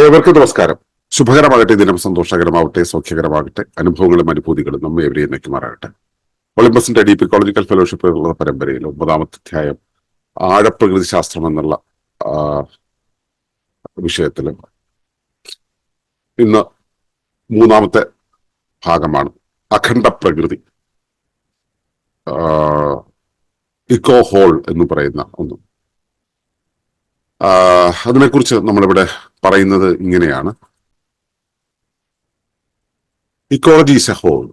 ഏവർക്കും നമസ്കാരം. ശുഭകരമാകട്ടെ ദിനം സന്തോഷകരമാവട്ടെ സൗഖ്യകരമാകട്ടെ അനുഭവങ്ങളും അനുഭൂതികളും നമ്മെ എവിടെയും നയിക്കുമാറാകട്ടെ ഒളിമ്പസിന്റെ ഡി പി കോളജിക്കൽ ഫെലോഷിപ്പ് എന്നുള്ള പരമ്പരയിൽ ഒമ്പതാമത്തെ അധ്യായം ആഴപ്രകൃതി ശാസ്ത്രം എന്നുള്ള വിഷയത്തിൽ ഇന്ന് മൂന്നാമത്തെ ഭാഗമാണ്. അഖണ്ഡ പ്രകൃതി. ഇക്കോ ഹോൾ എന്ന് പറയുന്ന ഒന്ന്. അതിനെക്കുറിച്ച് നമ്മളിവിടെ പറയുന്നത് ഇങ്ങനെയാണ്. Ecology is a whole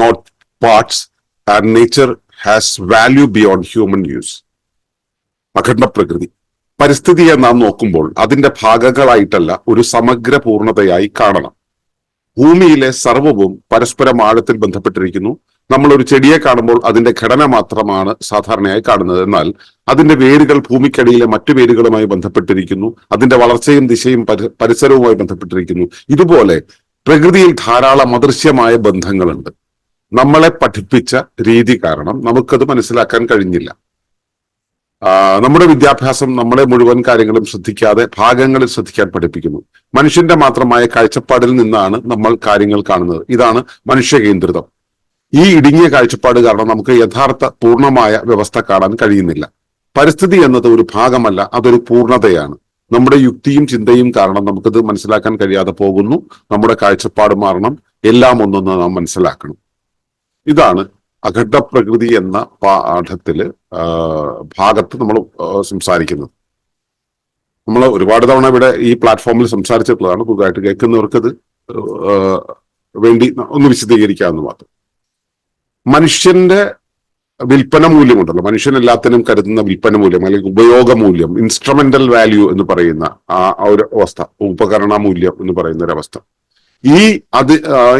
not parts and nature has value beyond human use അഖണ്ഡ പ്രകൃതി. പരിസ്ഥിതിയെ നാം നോക്കുമ്പോൾ അതിന്റെ ഭാഗങ്ങളായിട്ടല്ല ഒരു സമഗ്ര പൂർണതയായി കാണണം. ഭൂമിയിലെ സർവവും പരസ്പരം ആഴത്തിൽ ബന്ധപ്പെട്ടിരിക്കുന്നു. നമ്മൾ ഒരു ചെടിയെ കാണുമ്പോൾ അതിന്റെ ഘടന മാത്രമാണ് സാധാരണയായി കാണുന്നത്. എന്നാൽ അതിന്റെ വേരുകൾ ഭൂമിക്കടിയിലെ മറ്റു വേരുകളുമായി ബന്ധപ്പെട്ടിരിക്കുന്നു. അതിന്റെ വളർച്ചയും ദിശയും പരിസരവുമായി ബന്ധപ്പെട്ടിരിക്കുന്നു. ഇതുപോലെ പ്രകൃതിയിൽ ധാരാളം അദൃശ്യമായ ബന്ധങ്ങളുണ്ട്. നമ്മളെ പഠിപ്പിച്ച രീതി കാരണം നമുക്കത് മനസ്സിലാക്കാൻ കഴിഞ്ഞില്ല. നമ്മുടെ വിദ്യാഭ്യാസം നമ്മളെ മുഴുവൻ കാര്യങ്ങളും ശ്രദ്ധിക്കാതെ ഭാഗങ്ങളിൽ ശ്രദ്ധിക്കാൻ പഠിപ്പിക്കുന്നു. മനുഷ്യന്റെ മാത്രമായ കാഴ്ചപ്പാടിൽ നിന്നാണ് നമ്മൾ കാര്യങ്ങൾ കാണുന്നത്. ഇതാണ് മനുഷ്യകേന്ദ്രിതം ഈ ഇടുങ്ങിയ കാഴ്ചപ്പാട് കാരണം നമുക്ക് യഥാർത്ഥ പൂർണമായ വ്യവസ്ഥ കാണാൻ കഴിയുന്നില്ല. പരിസ്ഥിതി എന്നത് ഒരു ഭാഗമല്ല അതൊരു പൂർണതയാണ്. നമ്മുടെ യുക്തിയും ചിന്തയും കാരണം നമുക്കത് മനസ്സിലാക്കാൻ കഴിയാതെ പോകുന്നു. നമ്മുടെ കാഴ്ചപ്പാട് മാറണം. എല്ലാം ഒന്നൊന്ന് നാം മനസ്സിലാക്കണം. ഇതാണ് അഖണ്ഡ പ്രകൃതി എന്ന പാഠത്തിൽ ഭാഗത്ത് നമ്മൾ സംസാരിക്കുന്നത്. നമ്മൾ ഒരുപാട് തവണ ഇവിടെ ഈ പ്ലാറ്റ്ഫോമിൽ സംസാരിച്ചിട്ടുള്ളതാണ്. പുതുതായിട്ട് കേൾക്കുന്നവർക്കത് അത് വേണ്ടി ഒന്ന് വിശദീകരിക്കാമെന്ന് മാത്രം മനുഷ്യന്റെ വിൽപ്പന മൂല്യമുണ്ടല്ലോ. മനുഷ്യൻ എല്ലാത്തിനും കരുതുന്ന വിൽപ്പന മൂല്യം അല്ലെങ്കിൽ ഉപയോഗ മൂല്യം ഇൻസ്ട്രുമെന്റൽ വാല്യൂ എന്ന് പറയുന്ന ആ ഒരു അവസ്ഥ ഉപകരണ മൂല്യം എന്ന് പറയുന്ന ഒരു അവസ്ഥ. ഈ അത്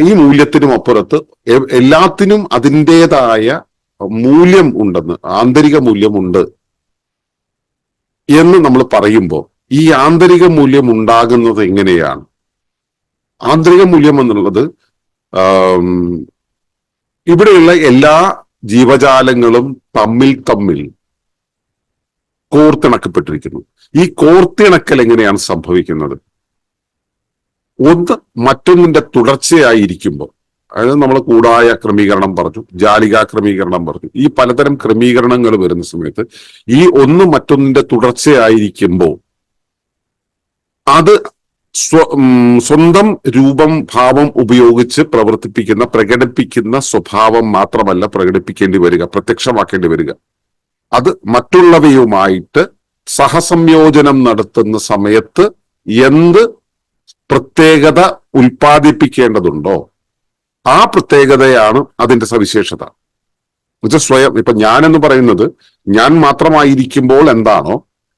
ഈ മൂല്യത്തിനും അപ്പുറത്ത് എല്ലാത്തിനും അതിന്റെതായ മൂല്യം ഉണ്ടെന്ന് ആന്തരിക മൂല്യമുണ്ട് എന്ന് നമ്മൾ പറയുമ്പോൾ ഈ ആന്തരിക മൂല്യം ഉണ്ടാകുന്നത് എങ്ങനെയാണ്? ആന്തരിക മൂല്യം എന്നുള്ളത് ഇവിടെയുള്ള എല്ലാ ജീവജാലങ്ങളും തമ്മിൽ തമ്മിൽ കോർത്തിണക്കപ്പെട്ടിരിക്കുന്നു. ഈ കോർത്തിണക്കൽ എങ്ങനെയാണ് സംഭവിക്കുന്നത്? ഒന്ന് മറ്റൊന്നിന്റെ തുടർച്ചയായിരിക്കുമ്പോൾ അതായത് നമ്മൾ കൂടായ ക്രമീകരണം പറഞ്ഞു ജാലിക ക്രമീകരണം പറഞ്ഞു. ഈ പലതരം ക്രമീകരണങ്ങൾ വരുന്ന സമയത്ത് ഈ ഒന്ന് മറ്റൊന്നിന്റെ തുടർച്ചയായിരിക്കുമ്പോൾ അത് സ്വന്തം രൂപം ഭാവം ഉപയോഗിച്ച് പ്രവർത്തിപ്പിക്കുന്ന പ്രകടിപ്പിക്കുന്ന സ്വഭാവം മാത്രമല്ല പ്രകടിപ്പിക്കേണ്ടി വരിക പ്രത്യക്ഷമാക്കേണ്ടി വരിക. അത് മറ്റുള്ളവയുമായിട്ട് സഹസംയോജനം നടത്തുന്ന സമയത്ത് എന്ത് പ്രത്യേകത ഉൽപ്പാദിപ്പിക്കേണ്ടതുണ്ടോ? ആ പ്രത്യേകതയാണ് അതിന്റെ സവിശേഷത. സ്വയം ഇപ്പൊ ഞാൻ എന്ന് പറയുന്നത് ഞാൻ മാത്രമായിരിക്കുമ്പോൾ എന്താണോ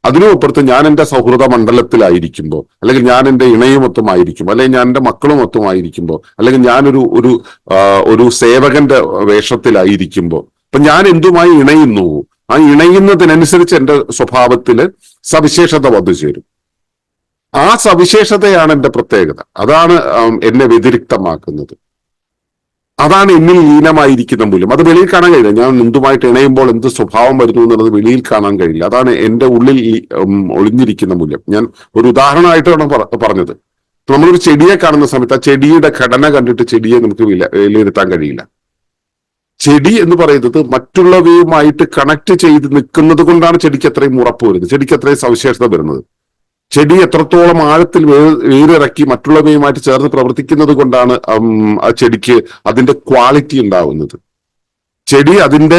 അതിനുമപ്പുറത്ത് ഞാൻ എന്റെ സൗഹൃദ മണ്ഡലത്തിലായിരിക്കുമ്പോൾ അല്ലെങ്കിൽ ഞാൻ എന്റെ ഇണയുമൊത്തുമായിരിക്കും അല്ലെങ്കിൽ ഞാൻ എന്റെ മക്കളുമൊത്തുമായിരിക്കുമ്പോൾ അല്ലെങ്കിൽ ഞാനൊരു ഒരു ഒരു സേവകന്റെ വേഷത്തിലായിരിക്കുമ്പോൾ അപ്പൊ ഞാൻ എന്തുമായി ഇണയുന്നു? ആ ഇണയുന്നതിനനുസരിച്ച് എന്റെ സ്വഭാവത്തിൽ സവിശേഷത വന്നു ചേരും. ആ സവിശേഷതയാണ് എന്റെ പ്രത്യേകത. അതാണ് എന്നെ വ്യതിരിക്തമാക്കുന്നത്. അതാണ് എന്നിൽ ലീനമായിരിക്കുന്ന മൂല്യം. അത് വെളിയിൽ കാണാൻ കഴിയില്ല. ഞാൻ എന്തുമായിട്ട് ഇണയുമ്പോൾ എന്ത് സ്വഭാവം വരുന്നു എന്നുള്ളത് വെളിയിൽ കാണാൻ കഴിയില്ല. അതാണ് എന്റെ ഉള്ളിൽ ഒളിഞ്ഞിരിക്കുന്ന മൂല്യം. ഞാൻ ഒരു ഉദാഹരണമായിട്ടാണ് പറ- പറഞ്ഞത്. നമ്മളൊരു ചെടിയെ കാണുന്ന സമയത്ത് ആ ചെടിയുടെ ഘടന കണ്ടിട്ട് ചെടിയെ നമുക്ക് വില വിലയിരുത്താൻ കഴിയില്ല. ചെടി എന്ന് പറയുന്നത് മറ്റുള്ളവയുമായിട്ട് കണക്ട് ചെയ്ത് നിൽക്കുന്നത് കൊണ്ടാണ് ചെടിക്ക് അത്രയും ഉറപ്പ് വരുന്നത്. ചെടിക്ക് അത്രയും സവിശേഷത വരുന്നത്. ചെടി എത്രത്തോളം ആഴത്തിൽ വേരിറക്കി മറ്റുള്ളവയുമായിട്ട് ചേർന്ന് പ്രവർത്തിക്കുന്നത് കൊണ്ടാണ് ആ ചെടിക്ക് അതിന്റെ ക്വാളിറ്റി ഉണ്ടാവുന്നത്. ചെടി അതിന്റെ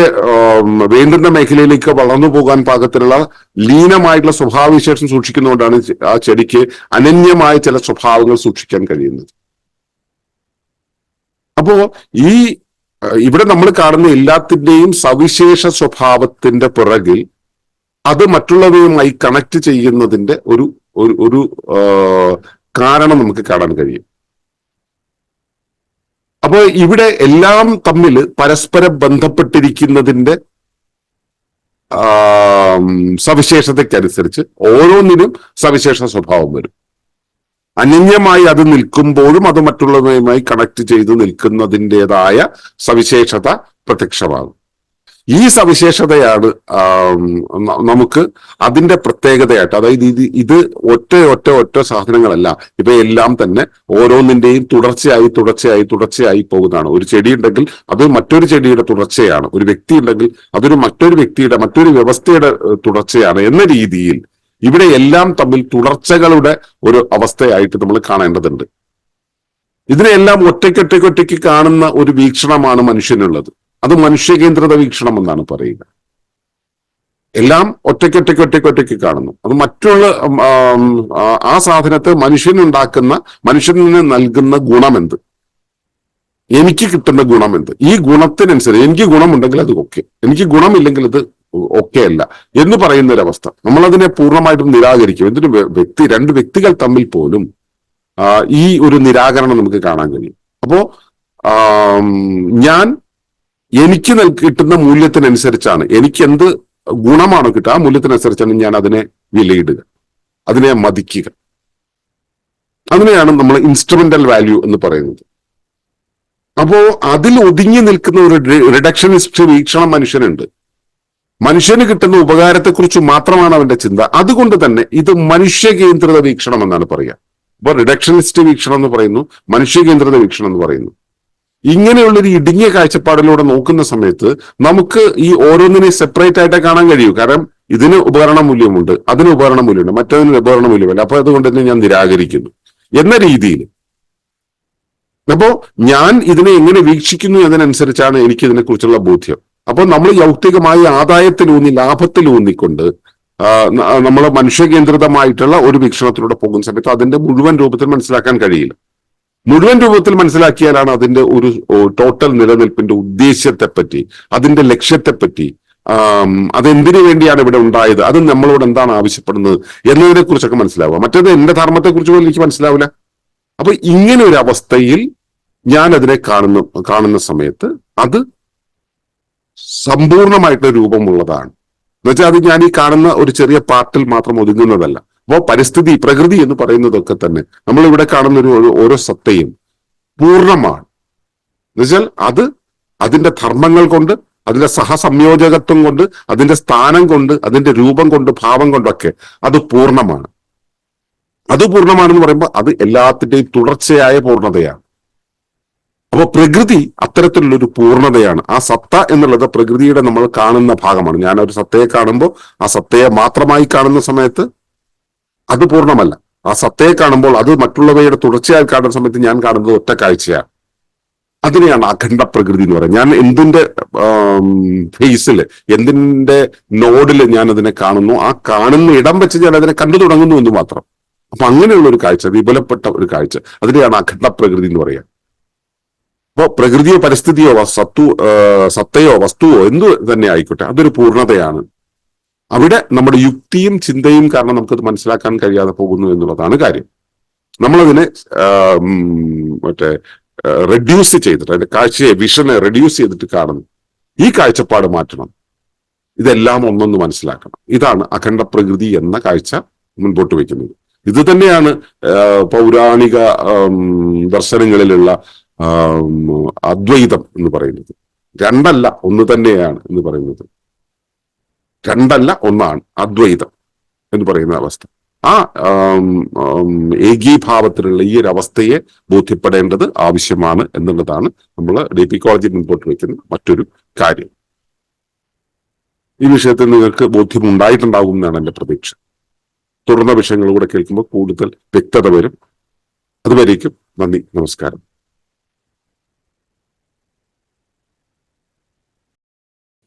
വേണ്ടുന്ന മേഖലയിലേക്ക് വളർന്നു പോകാൻ പാകത്തിലുള്ള ലീനമായിട്ടുള്ള സ്വഭാവവിശേഷം സൂക്ഷിക്കുന്നതുകൊണ്ടാണ് ആ ചെടിക്ക് അനന്യമായ ചില സ്വഭാവങ്ങൾ സൂക്ഷിക്കാൻ കഴിയുന്നത്. അപ്പോ ഈ ഇവിടെ നമ്മൾ കാണുന്ന എല്ലാത്തിന്റെയും സവിശേഷ സ്വഭാവത്തിന്റെ പിറകിൽ അത് മറ്റുള്ളവയുമായി കണക്ട് ചെയ്യുന്നതിന്റെ ഒരു ഒരു കാരണം നമുക്ക് കാണാൻ കഴിയും. അപ്പോൾ ഇവിടെ എല്ലാം തമ്മിൽ പരസ്പരം ബന്ധപ്പെട്ടിരിക്കുന്നതിന്റെ സവിശേഷതയ്ക്കനുസരിച്ച് ഓരോന്നിനും സവിശേഷ സ്വഭാവം വരും. അനന്യമായി അത് നിൽക്കുമ്പോഴും അത് മറ്റുള്ളവയുമായി കണക്ട് ചെയ്ത് നിൽക്കുന്നതിന്റെതായ സവിശേഷത പ്രത്യക്ഷമാകും. ഈ സവിശേഷതയാണ് നമുക്ക് അതിന്റെ പ്രത്യേകതയായിട്ട് അതായത് ഇത് ഇത് ഒറ്റ ഒറ്റ ഒറ്റ സാധനങ്ങളല്ല. ഇവയെല്ലാം തന്നെ ഓരോന്നിന്റെയും തുടർച്ചയായി തുടർച്ചയായി തുടർച്ചയായി പോകുന്നതാണ്. ഒരു ചെടി ഉണ്ടെങ്കിൽ അത് മറ്റൊരു ചെടിയുടെ തുടർച്ചയാണ്. ഒരു വ്യക്തി ഉണ്ടെങ്കിൽ അതൊരു മറ്റൊരു വ്യക്തിയുടെ മറ്റൊരു വ്യവസ്ഥയുടെ തുടർച്ചയാണ് എന്ന രീതിയിൽ ഇവിടെ എല്ലാം തമ്മിൽ തുടർച്ചകളുടെ ഒരു അവസ്ഥയായിട്ട് നമ്മൾ കാണേണ്ടതുണ്ട്. ഇതിനെല്ലാം ഒറ്റയ്ക്കൊറ്റയ്ക്കൊറ്റയ്ക്ക് കാണുന്ന ഒരു വീക്ഷണമാണ് മനുഷ്യനുള്ളത്. അത് മനുഷ്യകേന്ദ്രത വീക്ഷണം എന്നാണ് പറയുക. എല്ലാം ഒറ്റയ്ക്കൊറ്റയ്ക്ക് ഒറ്റയ്ക്കൊറ്റയ്ക്ക് കാണുന്നു. അത് മറ്റുള്ള ആ, സാധനത്തെ മനുഷ്യനുണ്ടാക്കുന്ന മനുഷ്യന് നൽകുന്ന ഗുണമെന്ത്? എനിക്ക് കിട്ടുന്ന ഗുണമെന്ത്? ഈ ഗുണത്തിനനുസരിച്ച് എനിക്ക് ഗുണമുണ്ടെങ്കിൽ അത് ഓക്കെ. എനിക്ക് ഗുണമില്ലെങ്കിൽ അത് ഓക്കെ അല്ല എന്ന് പറയുന്ന ഒരവസ്ഥ നമ്മളതിനെ പൂർണമായിട്ടും നിരാകരിക്കും. എന്തിനു? വ്യക്തി രണ്ട് വ്യക്തികൾ തമ്മിൽ പോലും ഈ ഒരു നിരാകരണം നമുക്ക് കാണാൻ കഴിയും. അപ്പോ ഞാൻ എനിക്ക് കിട്ടുന്ന മൂല്യത്തിനനുസരിച്ചാണ്. എനിക്ക് എന്ത് ഗുണമാണോ കിട്ടുക ആ മൂല്യത്തിനനുസരിച്ചാണ് ഞാൻ അതിനെ വിലയിടുക. അതിനെ മതിക്കുക. അതിനെയാണ് നമ്മൾ ഇൻസ്ട്രുമെന്റൽ വാല്യൂ എന്ന് പറയുന്നത്. അപ്പോ അതിൽ ഒതുങ്ങി നിൽക്കുന്ന ഒരു റിഡക്ഷനിസ്റ്റ് വീക്ഷണം മനുഷ്യനുണ്ട്. മനുഷ്യന് കിട്ടുന്ന ഉപകാരത്തെക്കുറിച്ച് മാത്രമാണ് അവന്റെ ചിന്ത. അതുകൊണ്ട് തന്നെ ഇത് മനുഷ്യകേന്ദ്രിത വീക്ഷണം എന്നാണ് പറയുക. അപ്പൊ റിഡക്ഷനിസ്റ്റ് വീക്ഷണം എന്ന് പറയുന്നു മനുഷ്യ മനുഷ്യകേന്ദ്രിത വീക്ഷണം എന്ന് പറയുന്നു. ഇങ്ങനെയുള്ള ഒരു ഇടുങ്ങിയ കാഴ്ചപ്പാടിലൂടെ നോക്കുന്ന സമയത്ത് നമുക്ക് ഈ ഓരോന്നിനെ സെപ്പറേറ്റ് ആയിട്ട് കാണാൻ കഴിയൂ. കാരണം ഇതിന് ഉപകരണ മൂല്യമുണ്ട് അതിന് ഉപകരണ മൂല്യമുണ്ട് മറ്റതിന് ഉപകരണ മൂല്യമില്ല. അപ്പൊ അതുകൊണ്ട് തന്നെ ഞാൻ നിരാകരിക്കുന്നു. എന്ന രീതിയിൽ. അപ്പോ ഞാൻ ഇതിനെ എങ്ങനെ വീക്ഷിക്കുന്നു എന്നതിനനുസരിച്ചാണ് എനിക്ക് ഇതിനെ കുറിച്ചുള്ള ബോധ്യം. അപ്പോൾ നമ്മൾ യൗക്തികമായി ആദായത്തിലൂന്നി ലാഭത്തിലൂന്നിക്കൊണ്ട് നമ്മൾ മനുഷ്യകേന്ദ്രിതമായിട്ടുള്ള ഒരു വീക്ഷണത്തിലൂടെ പോകുന്ന സമയത്ത് അതിന്റെ മുഴുവൻ രൂപത്തിൽ മനസ്സിലാക്കാൻ കഴിയില്ല. മുഴുവൻ രൂപത്തിൽ മനസ്സിലാക്കിയാലാണ് അതിന്റെ ഒരു ടോട്ടൽ നിലനിൽപ്പിന്റെ ഉദ്ദേശ്യത്തെപ്പറ്റി അതിന്റെ ലക്ഷ്യത്തെപ്പറ്റി പറ്റി അതെന്തിനു വേണ്ടിയാണ് ഇവിടെ ഉണ്ടായത് അത് നമ്മളോട് എന്താണ് ആവശ്യപ്പെടുന്നത് എന്നതിനെ കുറിച്ചൊക്കെ മനസ്സിലാവുക. മറ്റേത് എന്റെ ധർമ്മത്തെ കുറിച്ച് പോലും എനിക്ക് മനസ്സിലാവില്ല. അപ്പൊ ഇങ്ങനെ ഒരു അവസ്ഥയിൽ ഞാൻ അതിനെ കാണുന്ന കാണുന്ന സമയത്ത് അത് സമ്പൂർണമായിട്ടുള്ള രൂപമുള്ളതാണ്. എന്നുവെച്ചാൽ അത് ഞാൻ ഈ കാണുന്ന ഒരു ചെറിയ പാർട്ടിൽ മാത്രം ഒതുങ്ങുന്നതല്ല. അപ്പോൾ പരിസ്ഥിതി പ്രകൃതി എന്ന് പറയുന്നതൊക്കെ തന്നെ നമ്മൾ ഇവിടെ കാണുന്ന ഒരു ഓരോ സത്തയും പൂർണമാണ്. എന്നുവെച്ചാൽ അത് അതിന്റെ ധർമ്മങ്ങൾ കൊണ്ട് അതിന്റെ സഹസംയോജകത്വം കൊണ്ട് അതിന്റെ സ്ഥാനം കൊണ്ട് അതിന്റെ രൂപം കൊണ്ട് ഭാവം കൊണ്ടൊക്കെ അത് പൂർണമാണ്. അത് പൂർണമാണെന്ന് പറയുമ്പോൾ അത് എല്ലാത്തിന്റെയും തുടർച്ചയായ പൂർണതയാണ്. അപ്പൊ പ്രകൃതി അത്തരത്തിലുള്ള ഒരു പൂർണതയാണ്. ആ സത്ത എന്നുള്ളത് പ്രകൃതിയുടെ നമ്മൾ കാണുന്ന ഭാഗമാണ്. ഞാൻ ഒരു സത്തയെ കാണുമ്പോൾ ആ സത്തയെ മാത്രമായി കാണുന്ന സമയത്ത് അത് പൂർണമല്ല. ആ സത്തയെ കാണുമ്പോൾ അത് മറ്റുള്ളവയുടെ തുടർച്ചയായി കാണുന്ന സമയത്ത് ഞാൻ കാണുന്നത് ഒറ്റ കാഴ്ചയാണ് അതിനെയാണ് അഖണ്ഡ പ്രകൃതി എന്ന് പറയുന്നത്. ഞാൻ എന്തിന്റെ ഫേസിൽ എന്തിന്റെ നോഡിൽ ഞാൻ അതിനെ കാണുന്നു ആ കാണുന്ന ഇടം വെച്ച് ഞാൻ അതിനെ കണ്ടു തുടങ്ങുന്നു എന്ന് മാത്രം. അപ്പൊ അങ്ങനെയുള്ള ഒരു കാഴ്ച വിപുലപ്പെട്ട ഒരു കാഴ്ച. അതിനെയാണ് അഖണ്ഡ പ്രകൃതി എന്ന് പറയുക അപ്പോ പ്രകൃതിയോ പരിസ്ഥിതിയോ സത്തു സത്തയോ വസ്തുവോ എന്തു തന്നെ ആയിക്കോട്ടെ അതൊരു പൂർണതയാണ്. അവിടെ നമ്മുടെ യുക്തിയും ചിന്തയും കാരണം നമുക്കത് മനസ്സിലാക്കാൻ കഴിയാതെ പോകുന്നു എന്നുള്ളതാണ് കാര്യം. നമ്മളതിനെ മറ്റേ റെഡ്യൂസ് ചെയ്തിട്ട് അതിന്റെ കാഴ്ചയെ വിഷനെ റെഡ്യൂസ് ചെയ്തിട്ട് കാണുന്നു ഈ കാഴ്ചപ്പാട് മാറ്റണം. ഇതെല്ലാം ഒന്നൊന്ന് മനസ്സിലാക്കണം. ഇതാണ് അഖണ്ഡ പ്രകൃതി എന്ന കാഴ്ച മുൻപോട്ട് വയ്ക്കുന്നത്. ഇത് തന്നെയാണ് പൗരാണിക ദർശനങ്ങളിലുള്ള അദ്വൈതം എന്ന് പറയുന്നത്. രണ്ടല്ല ഒന്ന് തന്നെയാണ് എന്ന് പറയുന്നത്. രണ്ടല്ല ഒന്നാണ് അദ്വൈതം എന്ന് പറയുന്ന അവസ്ഥ. ആ ഏകീഭാവത്തിലുള്ള ഈ ഒരു അവസ്ഥയെ ബോധ്യപ്പെടേണ്ടത് ആവശ്യമാണ് എന്നുള്ളതാണ് നമ്മൾ ഡി മുൻപോട്ട് വയ്ക്കുന്ന മറ്റൊരു കാര്യം. ഈ വിഷയത്തിൽ നിങ്ങൾക്ക് ബോധ്യമുണ്ടായിട്ടുണ്ടാകും എന്നാണ് എന്റെ പ്രതീക്ഷ. തുടർന്ന വിഷയങ്ങളിലൂടെ കേൾക്കുമ്പോൾ കൂടുതൽ വ്യക്തത വരും. അതുവരേക്കും നന്ദി നമസ്കാരം.